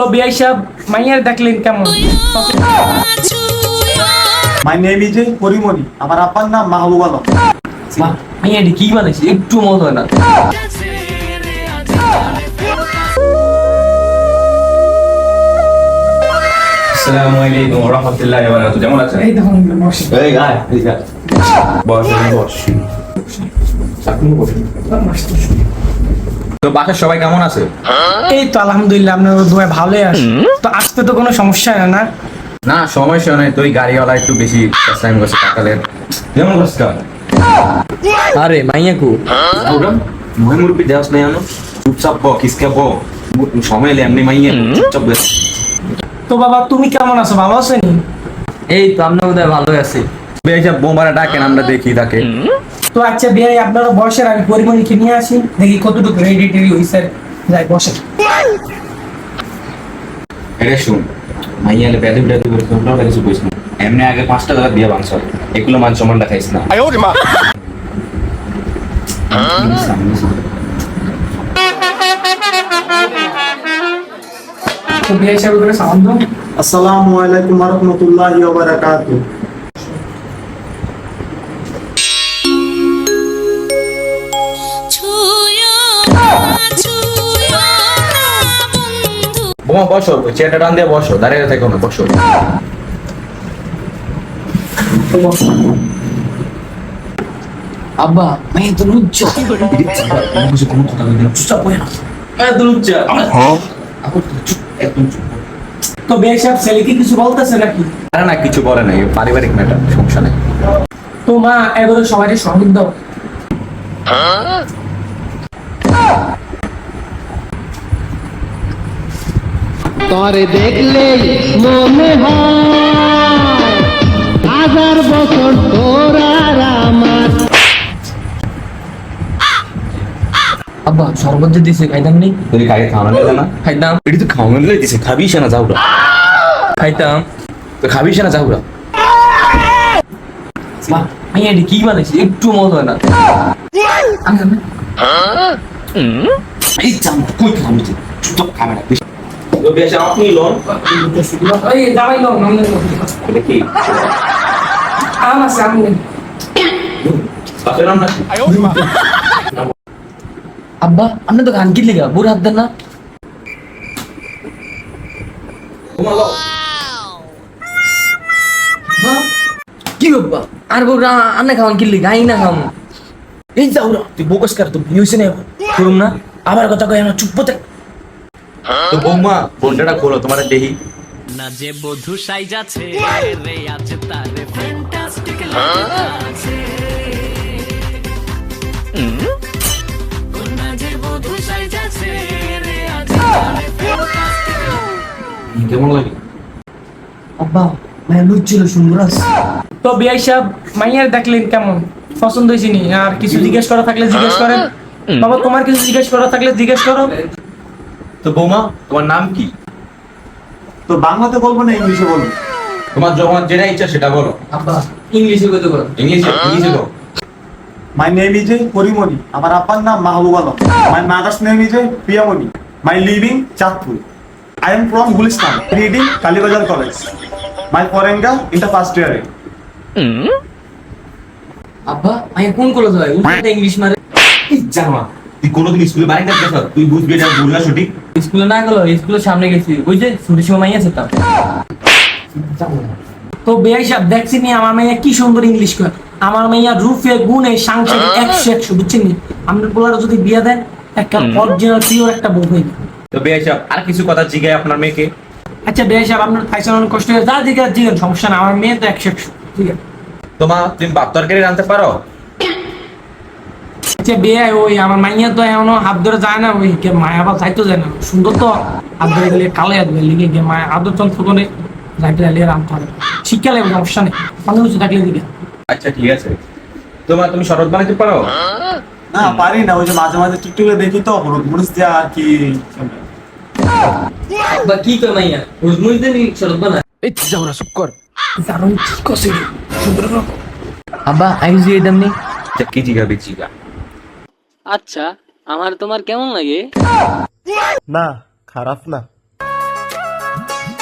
তো বিআই সাহেব মাইয়ার দেখলেন কেমন? মাই নেম ইজ পরিমণি আমার আব্বার নাম মাহবুব আলম। মাইয়াটি কি বানাইছে? একটু মত হয় না। আসসালামু আলাইকুম ওয়া রাহমাতুল্লাহি ওয়া বারাকাতুহু কেমন আছেন? এই দেখুন বসে। এই গায় এই গায় বস বস। আপনি বসুন। তো বাসার সবাই কেমন আছে? এই তো আলহামদুলিল্লাহ আপনার দোয়া ভালোই আছে। তো আসতে তো কোনো সমস্যা হয় না। না সমস্যা নাই তুই গাড়িওয়ালা একটু বেশি টাইম করছে যেমন আরে মাইয়া কু? ওরা মহে দেওয়াস নাই আনো? চুপচাপ ব কিসকে ব সময় এলে এমনি মাইয়ে চুপচাপ তো বাবা তুমি কেমন আছো? ভালো আছো নি? এই তো আপনার বোধহয় ভালোই আছি। বেজা বোমারা ডাকেন আমরা দেখি তাকে। তো আচ্ছা বিআই আপনার বয়সের আমি পরিমণিকে নিয়ে আসি। দেখি কতটুকু রেডি টেডি হয়েছে যাই বসে এটা শুন মাইয়া এলে বেদে বেদে করে তোমরা কিছু বুঝ না। এমনি আগে পাঁচটা টাকা দিয়ে মাংস এগুলো মান সম্মানটা খাইস না। করে সালাম দাও আসসালামু আলাইকুম ওয়া রাহমাতুল্লাহি ওয়া বারাকাতুহু। বোমা বসো চেয়ারটা টান দিয়ে বসো দাঁড়িয়ে থেকো না বসো। আব্বা মাইয়া তো লুচ্চা চুপচাপ বসে না মাইয়া তো লুচ্চা একদম চুপ। তো বিআই সাহেব ছেলেকে কিছু বলতেছে নাকি? আরে না কিছু বলে নাই পারিবারিক ম্যাটার সমস্যা নেই। তো মা এগুলো সংগীত দাও। তরে দেখলে মনে হয় হাজার বছর তোর আর আমার। আব্বা শরবত যে দিছে খাইতাম নি? তুই কাকে খাওয়ানো দিলে না? খাইতাম। এটি তো খাওয়ানো দিলে দিছে খাবি সে না যাওরা খাইতাম। তো খাবি সে না যাওরা মা মাইয়াটি কি বানাইছে? একটু মত হয় না। এই চাম কই খাবি চুপচাপ খাবে না আপনি লোন। এই এটা কি? আম আছে আম না আব্বা আপনি তো গান কি লিগা বুড় হাত দেন না। কি বাবা আর বউ আন্না খাওয়ান কি লিগা আই না খাওয়ান। এই যাও তুই বোকাস কর? তো বিয়ে হয়েছে করুম না? আবার কথা কয় না চুপ থাক তো বৌমা বোনটা খোলো তোমার দেখি না যে বধু রে আছে তারে ফ্যান্টাস্টিক আছে কেমন লাগে? আব্বা লুচ্ছিল তো বিআই সাহেব মাইয়ার দেখলেন কেমন? পছন্দ হয়েছে আর কিছু জিজ্ঞেস করা থাকলে জিজ্ঞেস করেন। বাবা তোমার কিছু জিজ্ঞেস করা থাকলে জিজ্ঞেস করো। তো বৌমা তোমার নাম কি? তো বাংলাতে বলব না ইংলিশে বলব। তোমার যখন যেটা ইচ্ছা সেটা বলো। আব্বা ইংলিশে কইতে করো ইংলিশে ইংলিশে বলো। মাই নেম ইজ পরিমণি আমার আব্বার নাম Mahbub Alam. My mother's name is Priyamoni. My living Chandpur. I am from Gulistan reading Kalibazar college my ফরেঙ্গা in the first ইয়ারে আব্বা মাইয়া কোন কলেজ হয়? উল্টা ইংলিশ মারে। জানো তুই কোনোদিন স্কুলে বাইরে গেছ তুই বুঝবি এটা ভুল না সঠিক। স্কুলে না গেল স্কুলের সামনে গেছি। ওই যে ছুটির সময় মাইয়া যেতাম তো বিআই সাহেব দেখছি নি আমার মেয়ে কি সুন্দর ইংলিশ কয়। আমার মেয়ে রূপে গুণে সাংসারিক একশো একশো বুঝছেন নি? আপনার পোলার যদি বিয়ে দেন একটা অরিজিনাল পিওর একটা বউ হইবে তো বেশ আর কিছু কথা জিগায় আপনার মেয়েকে? আচ্ছা বিআই সাহেব আপনার ফাইসাল অনেক কষ্ট হয়ে যা জিজ্ঞাসা জিজ্ঞেস সমস্যা না আমার মেয়ে তো একশো একশো ঠিক আছে। তোমা তুমি ভাত তরকারি রাঁধতে পারো? আচ্ছা বিয়ে ওই আমার মাইয়া তো এমন হাত ধরে যায় না ওই কে মায়া বা যাইতো যায় না। সুন্দর তো হাত ধরে গেলে কালে হাত ধরে লিগে গিয়ে মায়া আদর চল ফোনে যাইতে গেলে রাম করে শিক্ষা লাগবে সমস্যা নেই। কিছু থাকলে দিকে আচ্ছা ঠিক আছে। তোমা তুমি শরবত বানাতে পারো? না পারি না ওই যে মাঝে মাঝে টিকটকে দেখি তো হলুদ মরিচ দেওয়া আর কি। আব্বা কি কয় মাইয়া? রোজমুজ দেন শরৎ বানা কারণ ঠিক আছে সুন্দর আব্বা আই জি এদাম নি আচ্ছা কি জিগাবে জিগা। আচ্ছা আমার তোমার কেমন লাগে? না খারাপ না।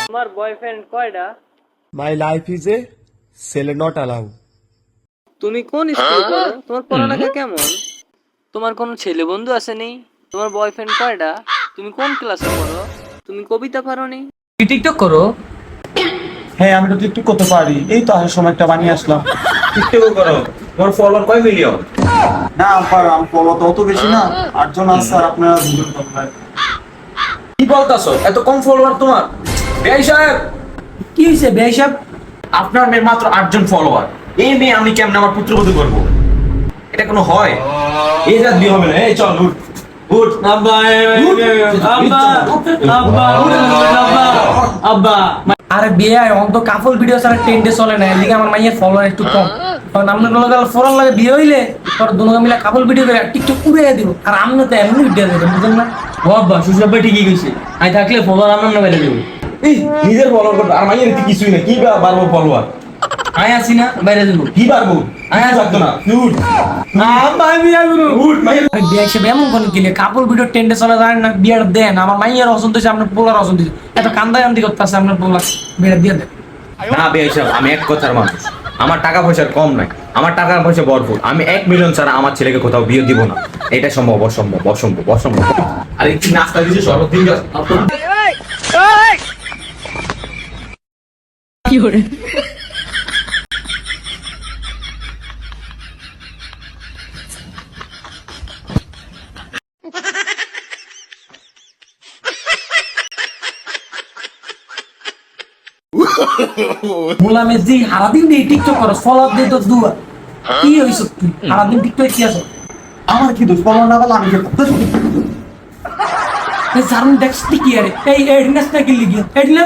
তোমার বয়ফ্রেন্ড কয়টা my life is a cell not allowed. তুমি কোন স্কুল পড়ো? তোমার পড়ালেখা কেমন? তোমার কোনো ছেলে বন্ধু আছে নেই তোমার বয়ফ্রেন্ড কয়টা তুমি কোন ক্লাসে পড়ো? তুমি কবিতা পারো নি টিকটক করো? হ্যাঁ আমি তো টিকটক করতে পারি। এই তো আসার সময়টা বানিয়ে আসলাম। টিকটকও করো। তোমার ফলোয়ার কয় মিলিয়ন না আব্বা আমি ফলো তো অত বেশি না। আটজন আছে আর আপনারা দুজন কি বলতাছো? এত কম ফলোয়ার তোমার। বেআই সাহেব! কি হয়েছে বেশ আপনার মেয়ের মাত্র আটজন ফলোয়ার এই মেয়ে আমি কেমন আমার পুত্রবধূ করব? এটা কোনো হয়? এই জাত বিয়ে হবে না। এই চল উঠ। উঠ আব্বা আব্বা আব্বা আব্বা আরে বিয়ে অন্ত কাপল ভিডিও ছাড়া টেন্ডে চলে না। এদিকে আমার মাইয়ের ফলোয়ার একটু কম। কারণ আপনার লোক ফোরান লাগে বিয়ে হইলে দুনো মিলে কাপল ভিডিও করে টিকটক দিব। আর আপনি তো এমনি ভিডিও দেবেন বুঝলেন না। শ্বশুর ঠিকই কইছে। আমি থাকলে ফলোয়ার আমার না বাইরে দেবো। এই নিজের ফলোয়ার করবে আর মাইয়ের তো কিছুই না কি বা- বাড়বো ফলোয়ার আমি আসি না বাইরে দেবো। কি পারব আয়, থাকতো না। উঠ। এমন কোন গেলে কাপল ভিডিও টেন্ডে চলে জানেন না বিয়ের দেন। আমার মাইয়ের অসন্ত হয়েছে আপনার পোলার অসন্ত হয়েছে এত কান্দা কান্দি করতে আছে আপনার পোলা। বিয়েটা দিয়ে দেন। না আমি এক কথার মানুষ। আমার টাকা পয়সার কম নাই। আমার টাকা পয়সা ভরপুর। আমি এক মিলিয়ন ছাড়া আমার ছেলেকে কোথাও বিয়ে দিব না। এটা সম্ভব অসম্ভব অসম্ভব অসম্ভব। আর একটু নাস্তা দিচ্ছে সর্বদিন কি দিন বললাম যে সারাদিন দিয়ে টিকটক করো ফলোয়ার দিয়ে তো দুয়া কি হয়েছে তুই সারাদিন টিকটক কি আছে? আমার কি দোষ? ফলো না বলে আমি কি করতে এই সারাদিন দেখছি কি আরে? এই এডিনাস না কি লিগিয়ে? এডিনা